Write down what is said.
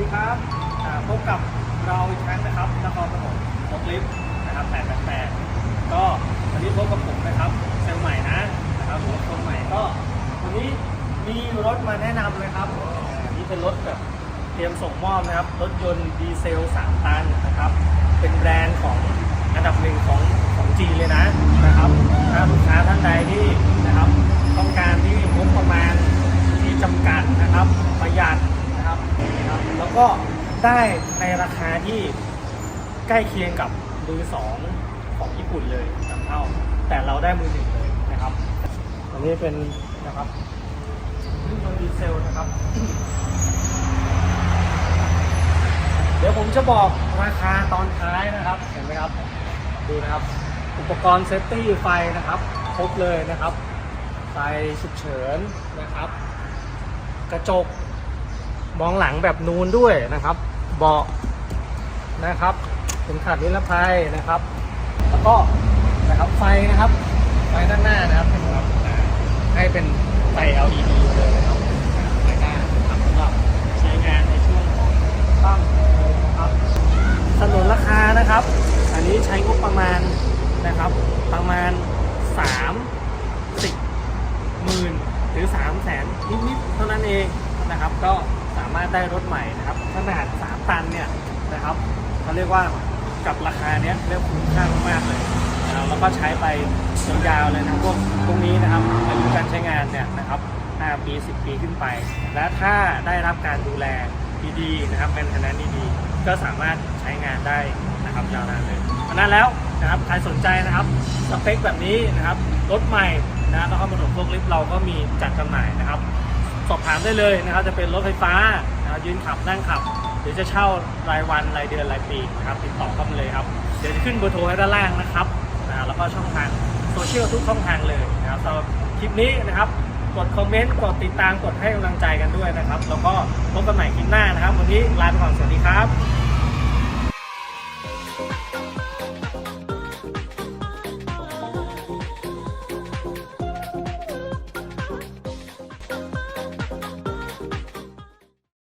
ดีครับพบกับเราอีกครั้งนะครับนครปฐมรถลิฟต์นะครับ888ก็วันนี้พบกับผมนะครับเซลใหม่นะนะครับรถคนใหม่ก็วันนี้มีรถมาแนะนำเลยครับอันนี้เป็นรถแบบเตรียมส่งมอบนะครับ รถยนต์ดีเซล 3 ตันนะครับ เป็นแบรนด์ของอันดับหนึ่งของของจีนเลยนะนะครับถ้าลูกค้าท่านใดที่นะครับ ต้องการที่งบประมาณที่จำกัดนะครับประหยัด นะครับครับแล้วก็ได้ในราคาที่ใกล้เคียงกับมือสองของญี่ปุ่นเลยนำเข้าแต่เราได้มือหนึ่งเลยนะครับอันนี้เป็นนะครับเครื่องยนต์ดีเซลนะครับ เดี๋ยวผมจะบอกราคาตอนท้ายนะครับ เห็นไหมครับ ดูนะครับ อุปกรณ์เซฟตี้ไฟนะครับ ครบเลยนะครับ ไฟฉุกเฉินนะครับ กระจก มองหลังแบบนูนด้วยนะครับ เบาะนะครับเข็มขัดนิรภัยนะครับ แล้วก็นะครับไฟนะครับไฟด้านหน้านะครับเป็นแบบให้เป็นไฟ LED เลยนะครับไฟหน้านะครับสำหรับใช้งานในช่วงของตั้งนะครับสนุนราคานะครับ อันนี้ใช้งบประมาณนะครับประมาณ30หมื่นหรือ3 0 0แสนนิดๆเท่านั้นเองนะครับก็ามารถได้รถใหม่นะครับขนาด 3 ตันเนี่ยนะครับเขาเรียกว่ากับราคาเนี้ยเรียกคุ้มค่ามากๆเลยนะครับแล้วก็ใช้ไปยาวๆเลยนะพวกพวกนี้นะครับอายุการใช้งานเนี่ยนะครับ5ปี 10 ปีขึ้นไป และถ้าได้รับการดูแลดีๆนะครับเป็นคะแนนดีๆก็สามารถใช้งานได้นะครับยาวนานเลยเพราะนั้นแล้วนะครับใครสนใจนะครับสเปคแบบนี้นะครับรถใหม่นะนครปฐมพวกลิฟต์เราก็มีจัดจำหน่ายนะครับ สอบถามได้เลยนะครับ จะเป็นรถไฟฟ้านะครับยืนขับนั่งขับ หรือจะเช่ารายวันรายเดือนรายปีนะครับติดต่อเข้ามาเลยครับ เดี๋ยวจะขึ้นเบอร์โทรให้ด้านล่างนะครับนะแล้วก็ช่องทางโซเชียลทุกช่องทางเลยนะครับสำหรับคลิปนี้นะครับ กดคอมเมนต์กดติดตามกดให้กำลังใจกันด้วยนะครับ แล้วก็พบกันใหม่คลิปหน้านะครับ วันนี้ลาไปก่อนสวัสดีครับ